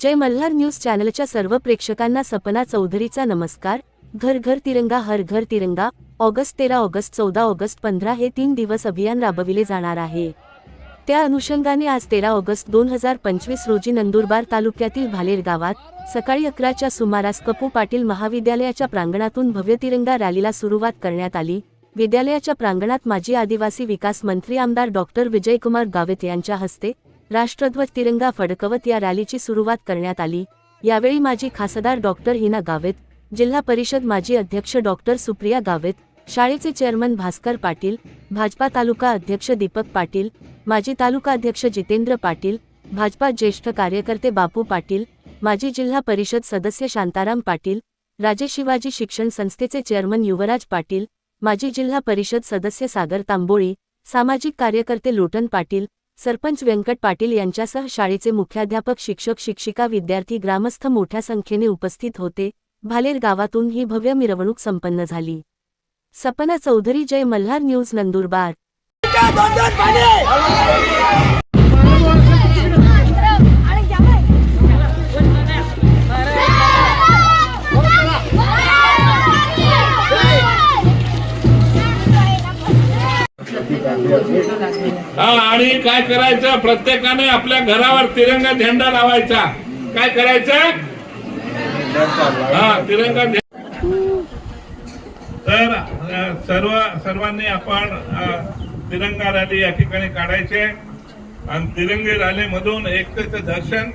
जय Malhar news चॅनलच्या सर्व प्रेक्षकांना सपना चौधरीचा नमस्कार. घर घर तिरंगा हर घर तिरंगा. ऑगस्ट तेरा ऑगस्ट चौदा ऑगस्ट पंधरा हे तीन दिवस अभियान राबविले जाणार आहे. त्या अनुषंगाने आज तेरा ऑगस्ट दोन हजार पंचवीस रोजी नंदुरबार तालुक्यातील भालेर गावात सकाळी अकराच्या सुमारास कपू पाटील महाविद्यालयाच्या प्रांगणातून भव्य तिरंगा रॅलीला सुरुवात करण्यात आली. विद्यालयाच्या प्रांगणात माजी आदिवासी विकास मंत्री आमदार डॉक्टर विजयकुमार गावित यांच्या हस्ते राष्ट्रध्वज तिरंगा फडकवत या रॅलीची सुरुवात करण्यात आली. यावेळी माजी खासदार डॉक्टर हिना गावित जिल्हा परिषद माजी अध्यक्ष डॉक्टर सुप्रिया गावित शाळेचे चेअरमन भास्कर पाटील भाजपा तालुका अध्यक्ष दीपक पाटील माजी तालुका अध्यक्ष जितेंद्र पाटील भाजपा ज्येष्ठ कार्यकर्ते बापू पाटील माजी जिल्हा परिषद सदस्य शांताराम पाटील राजे शिवाजी शिक्षण संस्थेचे चेअरमन युवराज पाटील माजी जिल्हा परिषद सदस्य सागर तांबोळी सामाजिक कार्यकर्ते लोटन पाटील सरपंच व्यंकट पाटील यांच्यासह शाळेचे मुख्याध्यापक शिक्षक शिक्षिका विद्यार्थी ग्रामस्थ मोठ्या संख्येने उपस्थित होते. भालेर गावातून ही भव्य मिरवणूक संपन्न झाली. सपना चौधरी जय मल्हार न्यूज नंदुरबार. आणि काय करायचं? प्रत्येकाने आपल्या घरावर तिरंगा झेंडा लावायचा. काय करायचं? हा तिरंगा तर सर्व सर्वांनी आपण तिरंगा रॅली या ठिकाणी काढायचे. आणि तिरंगी रॅलीमधून एकतेचं दर्शन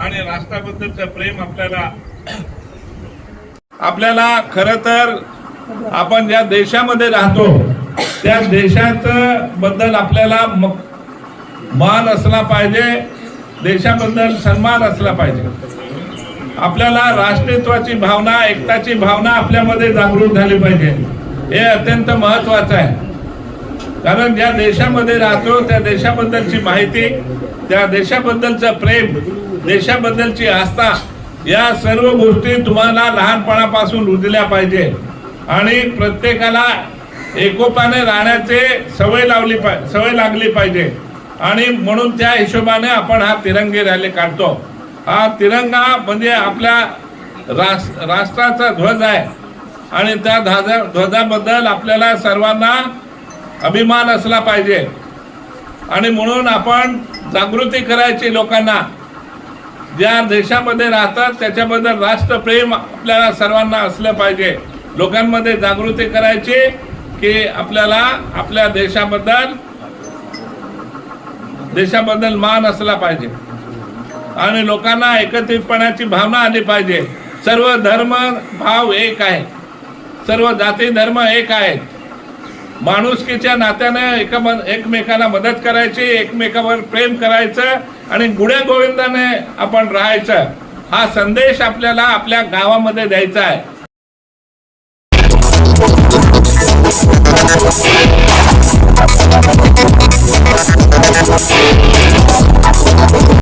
आणि राष्ट्राबद्दलचं प्रेम आपल्याला आपल्याला खर तर आपण ज्या देशामध्ये राहतो त्या देशाच बद्दल आपल्याला म- मान असला पाहिजे देशाबद्दल सन्मान असला पाहिजे. आपल्याला राष्ट्रीयत्वाची भावना एकताची भावना आपल्यामध्ये जागृत झाली पाहिजे. हे अत्यंत महत्वाचं आहे. कारण ज्या देशामध्ये राहतो त्या देशाबद्दलची माहिती त्या देशाबद्दलचं प्रेम देशाबद्दलची आस्था या सर्व गोष्टी तुम्हाला लहानपणापासून रुजल्या पाहिजे. आणि प्रत्येकाला एकोपाने राहण्याचे सवय लावली पा सवय लागली पाहिजे. आणि म्हणून त्या हिशोबाने आपण हा तिरंगी रॅली काढतो. हा तिरंगा म्हणजे आपल्या रास- राष्ट्राचा ध्वज आहे. आणि त्या ध्वजा ध्वजाबद्दल आपल्याला सर्वांना अभिमान असला पाहिजे. आणि म्हणून आपण जागृती करायची लोकांना. ज्या देशामध्ये राहतात त्याच्याबद्दल राष्ट्रप्रेम आपल्याला सर्वांना असलं पाहिजे. लोकांमध्ये जागृती करायची की आपल्याला आपल्या देशाबद्दल देशाबद्दल मान असला पाहिजे. आणि लोकांना एकत्रितपणाची भावना आली पाहिजे. सर्व धर्म भाव एक आहे. सर्व जाती धर्म एक आहे माणुसकीच्या नात्याने एका एकमेकाला मदत करायची एकमेकावर प्रेम करायचं आणि गुढ्या गोविंदाने आपण राहायचं. हा संदेश आपल्याला आपल्या गावामध्ये द्यायचा आहे. passar